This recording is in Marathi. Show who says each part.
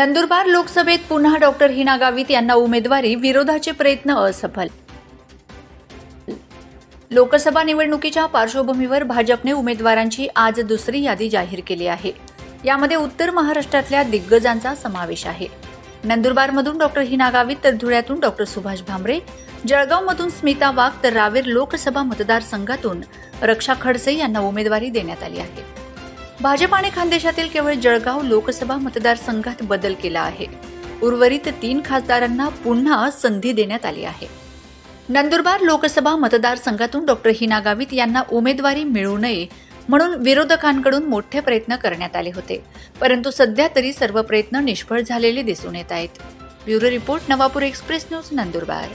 Speaker 1: नंदुरबार लोकसभेत पुन्हा डॉक्टर हिना गावित यांना उमेदवारी विरोधाचे प्रयत्न असफल. लोकसभा निवडणुकीच्या पार्श्वभूमीवर भाजपने उमेदवारांची आज दुसरी यादी जाहीर केली आहे. यामध्ये उत्तर महाराष्ट्रातल्या दिग्गजांचा समावेश आहे. नंदुरबारमधून डॉक्टर हिना गावित तर धुळ्यातून डॉक्टर सुभाष भामरे जळगावमधून स्मिता वाघ तर रावेर लोकसभा मतदारसंघातून रक्षा खडसे यांना उमेदवारी देण्यात आली आहे. भाजपाने खानदेशातील केवळ जळगाव लोकसभा मतदारसंघात बदल केला आहे. उर्वरित तीन खासदारांना पुन्हा संधी देण्यात आली आहे. नंदुरबार लोकसभा मतदारसंघातून डॉक्टर हिना गावित यांना उमेदवारी मिळू नये म्हणून विरोधकांकडून मोठे प्रयत्न करण्यात आले होते. परंतु सध्या तरी सर्व प्रयत्न निष्फळ झालेले दिसून येत आहेत. Bureau report Navapur express news Nandurbar.